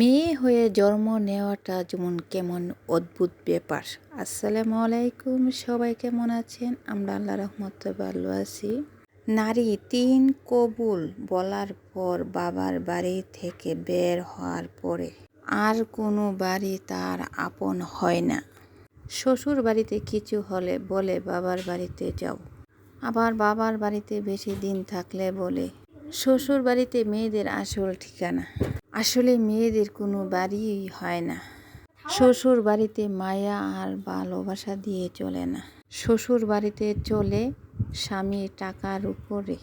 মেয়ে হয়ে জন্ম নেওয়াটা যেমন কেমন অদ্ভুত ব্যাপার। আসসালামু আলাইকুম, সবাই কেমন আছেন? আমরা আল্লাহ রহমতে ভালো আছি। নারী তিন কবুল বলার পর বাবার বাড়ি থেকে বের হওয়ার পরে আর কোনো বাড়ি তার আপন হয় না। শ্বশুর বাড়িতে কিছু হলে বলে, বাবার বাড়িতে যাও। আবার বাবার বাড়িতে বেশি দিন থাকলে বলে, শ্বশুর বাড়িতে মেয়েদের আসল ঠিকানা। আসলে মেয়েদের কোনো বাড়িই হয় না। শ্বশুর বাড়িতে মায়া আর ভালোবাসা দিয়ে চলে না। শ্বশুর বাড়িতে চলে স্বামীর টাকার উপরে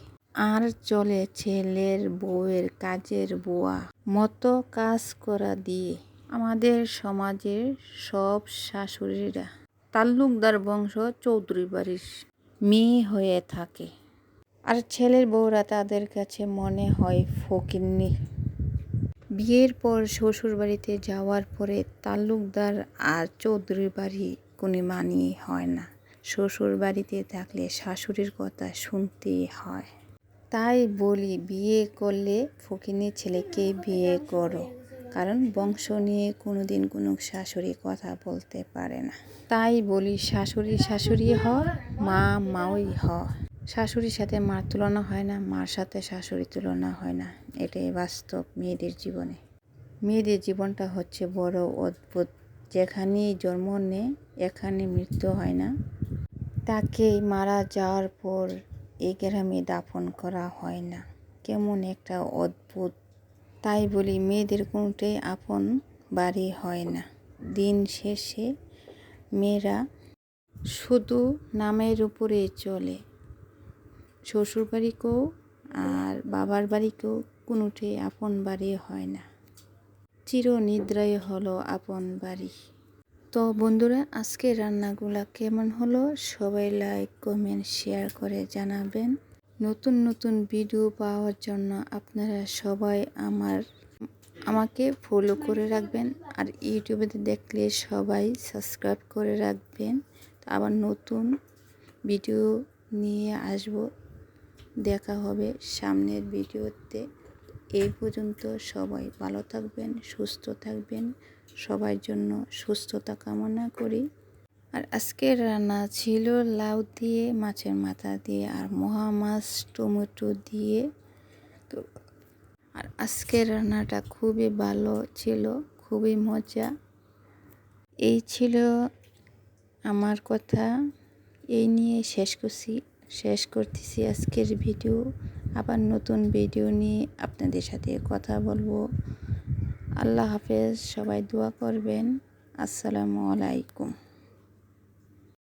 আর চলে ছেলের বউয়ের কাজের বুয়া। মতো কাজ করা দিয়ে আমাদের সমাজের সব শাশুড়িরা তাল্লুকদার বংশ চৌধুরী বাড়ির মেয়ে হয়ে থাকে। আর ছেলের বউরা তাদের কাছে মনে হয় ফকিন্নি। বিয়ের পর শ্বশুর বাড়িতে যাওয়ার পরে তালুকদার আর চৌধুরীর বাড়ি কোনো মানিয়ে হয় না। শ্বশুর বাড়িতে থাকলে শাশুড়ির কথা শুনতে হয়। তাই বলি, বিয়ে করলে ফকিনি ছেলেকে বিয়ে করো। কারণ বংশ নিয়ে কোনো দিন কোনো শাশুড়ি কথা বলতে পারে না। তাই বলি, শাশুড়ি শাশুড়ি হ, মা মাওই হ। শাশুড়ির সাথে মার তুলনা হয় না, মার সাথে শাশুড়ির তুলনা হয় না। এটাই বাস্তব মেয়েদের জীবনে। মেয়েদের জীবনটা হচ্ছে বড় অদ্ভুত। যেখানেই জন্ম নেয়, এখানে মৃত্যু হয় না। তাকে মারা যাওয়ার পর এই গ্রামে দাফন করা হয় না। কেমন একটা অদ্ভুত। তাই বলি মেয়েদের কোনোটাই আপন বাড়ি হয় না। দিন শেষে মেয়েরা শুধু নামের উপরে চলে। শ্বশুর বাড়িকেও আর বাবার বাড়িকেও কোনোটাই আপন বাড়ি হয় না। চিরনিদ্রায় হলো আপন বাড়ি। তো বন্ধুরা আজকে রান্নাগুলা কেমন হলো সবাই লাইক কমেন্ট শেয়ার করে জানাবেন। নতুন নতুন ভিডিও পাওয়ার জন্য আপনারা সবাই আমার, আমাকে ফলো করে রাখবেন আর ইউটিউবে দেখলে সবাই সাবস্ক্রাইব করে রাখবেন। আবার নতুন ভিডিও নিয়ে আসব। দেখা হবে সামনের ভিডিওতে। এই পর্যন্ত সবাই ভালো থাকবেন, সুস্থ থাকবেন। সবার জন্য সুস্থতা কামনা করি। আর আজকের রান্না ছিল লাউ দিয়ে, মাছের মাথা দিয়ে আর মহা মাছ টমেটো দিয়ে। তো আর আজকের রান্নাটা খুবই ভালো ছিল, খুবই মজা। এই ছিল আমার কথা। এই নিয়ে শেষ করছি। শেষ করতেছি আজকের ভিডিও। আবার নতুন ভিডিও নিয়ে আপনাদের সাথে কথা বলব। আল্লাহ হাফেজ, সবাই দোয়া করবেন। আসসালামু আলাইকুম।